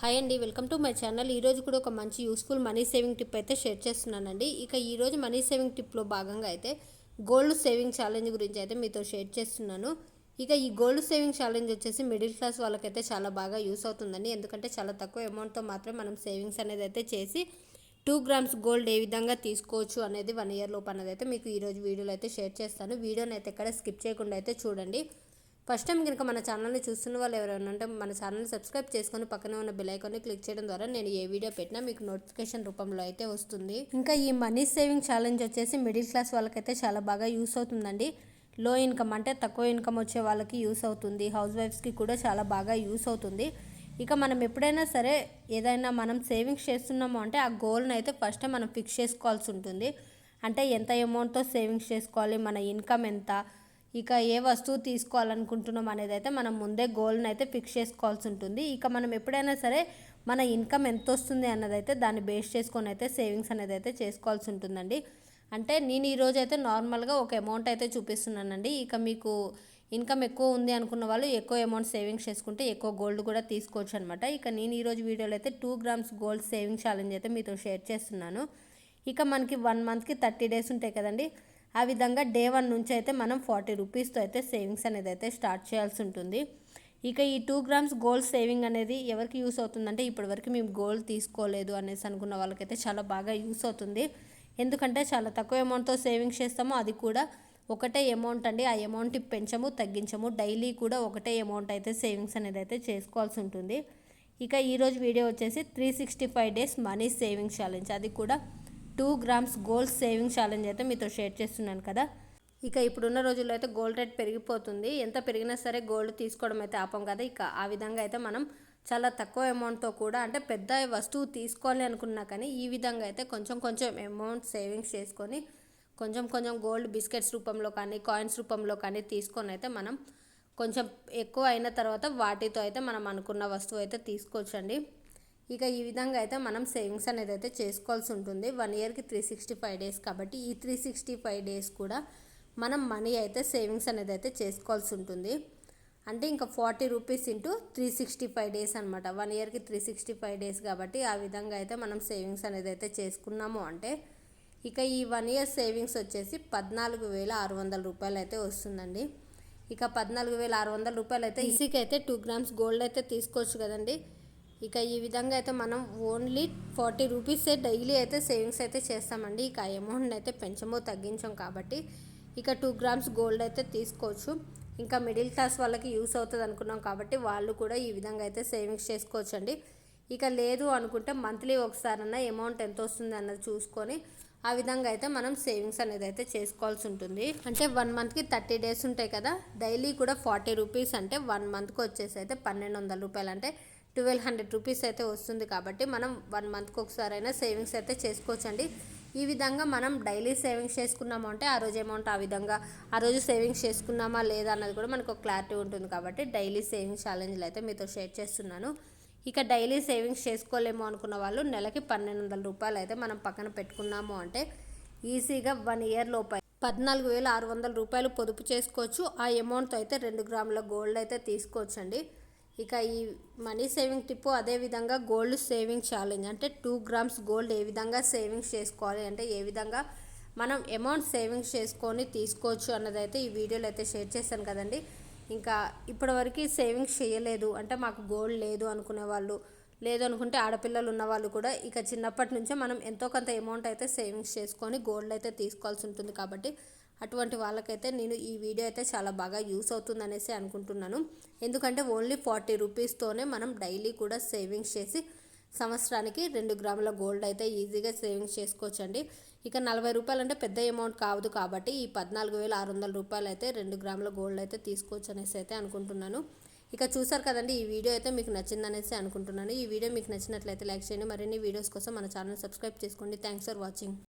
Hi అండి welcome to my channel ఈరోజు కూడా ఒక మంచి యూస్ఫుల్ మనీ సేవింగ్ టిప్ అయితే షేర్ చేస్తున్నానండి. ఇక ఈరోజు మనీ సేవింగ్ టిప్లో భాగంగా అయితే గోల్డ్ సేవింగ్ ఛాలెంజ్ గురించి అయితే మీతో షేర్ చేస్తున్నాను. ఇక ఈ గోల్డ్ సేవింగ్ ఛాలెంజ్ వచ్చేసి మిడిల్ క్లాస్ వాళ్ళకైతే చాలా బాగా యూస్ అవుతుందండి. ఎందుకంటే చాలా తక్కువ అమౌంట్తో మాత్రమే మనం సేవింగ్స్ అనేది అయితే చేసి టూ గ్రామ్స్ గోల్డ్ ఏ విధంగా తీసుకోవచ్చు అనేది వన్ ఇయర్ లోపు అనేది అయితే మీకు ఈరోజు వీడియోలో అయితే షేర్ చేస్తాను. వీడియోని అయితే ఎక్కడ స్కిప్ చేయకుండా అయితే చూడండి. ఫస్ట్ టైం కనుక మన ఛానల్ని చూస్తున్న వాళ్ళు ఎవరైనా ఉంటే మన ఛానల్ని సబ్స్క్రైబ్ చేసుకొని పక్కనే ఉన్న బెల్ ఐకాన్ని క్లిక్ చేయడం ద్వారా నేను ఏ వీడియో పెట్టినా మీకు నోటిఫికేషన్ రూపంలో అయితే వస్తుంది. ఇంకా ఈ మనీ సేవింగ్ ఛాలెంజ్ వచ్చేసి మిడిల్ క్లాస్ వాళ్ళకైతే చాలా బాగా యూస్ అవుతుందండి. లో ఇన్కమ్ అంటే తక్కువ ఇన్కమ్ వచ్చే వాళ్ళకి యూస్ అవుతుంది. హౌస్ వైఫ్స్కి కూడా చాలా బాగా యూస్ అవుతుంది. ఇక మనం ఎప్పుడైనా సరే ఏదైనా మనం సేవింగ్స్ చేస్తున్నామో అంటే ఆ గోల్ని అయితే ఫస్ట్ మనం ఫిక్స్ చేసుకోవాల్సి ఉంటుంది. అంటే ఎంత అమౌంట్తో సేవింగ్స్ చేసుకోవాలి? మన ఇన్కమ్ ఎంత? ఇక ఏ వస్తువు తీసుకోవాలనుకుంటున్నాం అనేది అయితే మనం ముందే గోల్ని అయితే ఫిక్స్ చేసుకోవాల్సి ఉంటుంది. ఇక మనం ఎప్పుడైనా సరే మన ఇన్కమ్ ఎంత వస్తుంది అన్నదైతే దాన్ని బేస్ చేసుకొని అయితే సేవింగ్స్ అనేది అయితే చేసుకోవాల్సి ఉంటుందండి. అంటే నేను ఈరోజు అయితే నార్మల్గా ఒక అమౌంట్ అయితే చూపిస్తున్నానండి. ఇక మీకు ఇన్కమ్ ఎక్కువ ఉంది అనుకున్న వాళ్ళు ఎక్కువ అమౌంట్ సేవింగ్స్ చేసుకుంటే ఎక్కువ గోల్డ్ కూడా తీసుకోవచ్చు అనమాట ఇక నేను ఈరోజు వీడియోలో అయితే two grams gold saving challenge అయితే మీతో షేర్ చేస్తున్నాను. ఇక మనకి వన్ మంత్కి థర్టీ డేస్ ఉంటాయి కదండి. ఆ విధంగా డే వన్ నుంచి అయితే మనం ఫార్టీ రూపీస్తో అయితే సేవింగ్స్ అనేది అయితే స్టార్ట్ చేయాల్సి ఉంటుంది. ఇక ఈ టూ గ్రామ్స్ గోల్డ్ సేవింగ్ అనేది ఎవరికి యూస్ అవుతుందంటే ఇప్పటివరకు మేము గోల్డ్ తీసుకోలేదు అనేసి అనుకున్న వాళ్ళకైతే చాలా బాగా యూస్ అవుతుంది. ఎందుకంటే చాలా తక్కువ అమౌంట్తో సేవింగ్స్ చేస్తామో అది కూడా ఒకటే అమౌంట్ అండి. ఆ అమౌంట్ పెంచము తగ్గించము. డైలీ కూడా ఒకటే అమౌంట్ అయితే సేవింగ్స్ అనేది అయితే చేసుకోవాల్సి ఉంటుంది. ఇక ఈరోజు వీడియో వచ్చేసి three sixty five days money savings challenge అది కూడా two grams gold saving challenge అయితే మీతో షేర్ చేస్తున్నాను కదా. ఇక ఇప్పుడున్న రోజుల్లో అయితే గోల్డ్ రేట్ పెరిగిపోతుంది. ఎంత పెరిగినా సరే గోల్డ్ తీసుకోవడం అయితే ఆపం కదా. ఇక ఆ విధంగా అయితే మనం చాలా తక్కువ అమౌంట్తో కూడా అంటే పెద్ద వస్తువు తీసుకోవాలి అనుకున్నా కానీ ఈ విధంగా అయితే కొంచెం కొంచెం అమౌంట్ సేవింగ్స్ చేసుకొని కొంచెం కొంచెం గోల్డ్ బిస్కెట్స్ రూపంలో కానీ కాయిన్స్ రూపంలో కానీ తీసుకొని అయితే మనం కొంచెం ఎక్కువ అయిన తర్వాత వాటితో అయితే మనం అనుకున్న వస్తువు అయితే తీసుకోవచ్చండి. ఇక ఈ విధంగా అయితే మనం సేవింగ్స్ అనేది అయితే చేసుకోవాల్సి ఉంటుంది. వన్ ఇయర్కి త్రీ సిక్స్టీ ఫైవ్ డేస్ కాబట్టి ఈ త్రీ సిక్స్టీ ఫైవ్ డేస్ కూడా మనం మనీ అయితే సేవింగ్స్ అనేది అయితే చేసుకోవాల్సి ఉంటుంది. అంటే ఇంకా forty rupees into three sixty five days అనమాట వన్ ఇయర్కి త్రీ సిక్స్టీ ఫైవ్ డేస్ కాబట్టి ఆ విధంగా అయితే మనం సేవింగ్స్ అనేది అయితే చేసుకున్నాము అంటే ఇక ఈ వన్ ఇయర్ సేవింగ్స్ వచ్చేసి పద్నాలుగు వేల ఆరు వందల రూపాయలు అయితే వస్తుందండి. ఇక పద్నాలుగు వేల ఆరు వందల రూపాయలు అయితే ఈసీకి అయితే టూ గ్రామ్స్ గోల్డ్ అయితే తీసుకోవచ్చు కదండి. ఇక ఈ విధంగా అయితే మనం ఓన్లీ ఫార్టీ రూపీసే డైలీ అయితే సేవింగ్స్ అయితే చేస్తామండి. ఇక అమౌంట్ అయితే పెంచమో తగ్గించాం కాబట్టి ఇక టూ గ్రామ్స్ గోల్డ్ అయితే తీసుకోవచ్చు. ఇంకా మిడిల్ క్లాస్ వాళ్ళకి యూస్ అవుతుంది అనుకున్నాం కాబట్టి వాళ్ళు కూడా ఈ విధంగా అయితే సేవింగ్స్ చేసుకోవచ్చండి. ఇక లేదు అనుకుంటే మంత్లీ ఒకసారన్నా అమౌంట్ ఎంత వస్తుంది అన్నది చూసుకొని ఆ విధంగా అయితే మనం సేవింగ్స్ అనేది అయితే చేసుకోవాల్సి ఉంటుంది. అంటే వన్ మంత్కి థర్టీ డేస్ ఉంటాయి కదా డైలీ కూడా ఫార్టీ రూపీస్ అంటే వన్ మంత్కి వచ్చేసి అయితే పన్నెండు వందల రూపాయలు. అంటే ట్వెల్వ్ హండ్రెడ్ రూపీస్ అయితే వస్తుంది కాబట్టి మనం వన్ మంత్కి ఒకసారైనా సేవింగ్స్ అయితే చేసుకోవచ్చండి. ఈ విధంగా మనం డైలీ సేవింగ్స్ చేసుకున్నాము అంటే ఆ రోజు అమౌంట్ ఆ విధంగా ఆ రోజు సేవింగ్స్ చేసుకున్నామా లేదా అన్నది కూడా మనకు ఒక క్లారిటీ ఉంటుంది కాబట్టి డైలీ సేవింగ్స్ ఛాలెంజ్లు అయితే మీతో షేర్ చేస్తున్నాను. ఇక డైలీ సేవింగ్స్ చేసుకోలేము అనుకున్న వాళ్ళు నెలకి పన్నెండు వందల రూపాయలు అయితే మనం పక్కన పెట్టుకున్నాము అంటే ఈజీగా వన్ ఇయర్ లోపు పద్నాలుగు వేల ఆరు వందల రూపాయలు పొదుపు చేసుకోవచ్చు. ఆ అమౌంట్తో అయితే రెండు గ్రాముల గోల్డ్ అయితే తీసుకోవచ్చండి. ఇక ఈ మనీ సేవింగ్ టిప్ అదేవిధంగా గోల్డ్ సేవింగ్ ఛాలెంజ్ అంటే టూ గ్రామ్స్ గోల్డ్ ఏ విధంగా సేవింగ్స్ చేసుకోవాలి అంటే ఏ విధంగా మనం అమౌంట్ సేవింగ్స్ చేసుకొని తీసుకోవచ్చు అన్నదైతే ఈ వీడియోలో అయితే షేర్ చేశాను కదండి. ఇంకా ఇప్పటివరకు సేవింగ్స్ చేయలేదు అంటే మాకు గోల్డ్ లేదు అనుకునే వాళ్ళు లేదు అనుకుంటే ఆడపిల్లలు ఉన్న వాళ్ళు కూడా ఇక చిన్నప్పటి నుంచే మనం ఎంతో కొంత అమౌంట్ అయితే సేవింగ్స్ చేసుకొని గోల్డ్ అయితే తీసుకోవాల్సి ఉంటుంది కాబట్టి అటువంటి వాళ్ళకైతే నేను ఈ వీడియో అయితే చాలా బాగా యూస్ అవుతుంది అనేసి అనుకుంటున్నాను. ఎందుకంటే ఓన్లీ ఫార్టీ రూపీస్తోనే మనం డైలీ కూడా సేవింగ్స్ చేసి సంవత్సరానికి రెండు గ్రాముల గోల్డ్ అయితే ఈజీగా సేవింగ్స్ చేసుకోవచ్చండి. ఇక నలభై రూపాయలు అంటే పెద్ద అమౌంట్ కావదు కాబట్టి ఈ పద్నాలుగు వేల ఆరు వందల రూపాయలు అయితే రెండు గ్రాముల గోల్డ్ అయితే తీసుకోవచ్చు అనేసి అయితే అనుకుంటున్నాను. ఇక చూసారు కదండి ఈ వీడియో అయితే మీకు నచ్చిందనేసి అనుకుంటున్నాను. ఈ వీడియో మీకు నచ్చినట్లయితే లైక్ చేయండి. మరిన్ని వీడియోస్ కోసం మన ఛానల్ సబ్స్క్రైబ్ చేసుకోండి. Thanks for watching.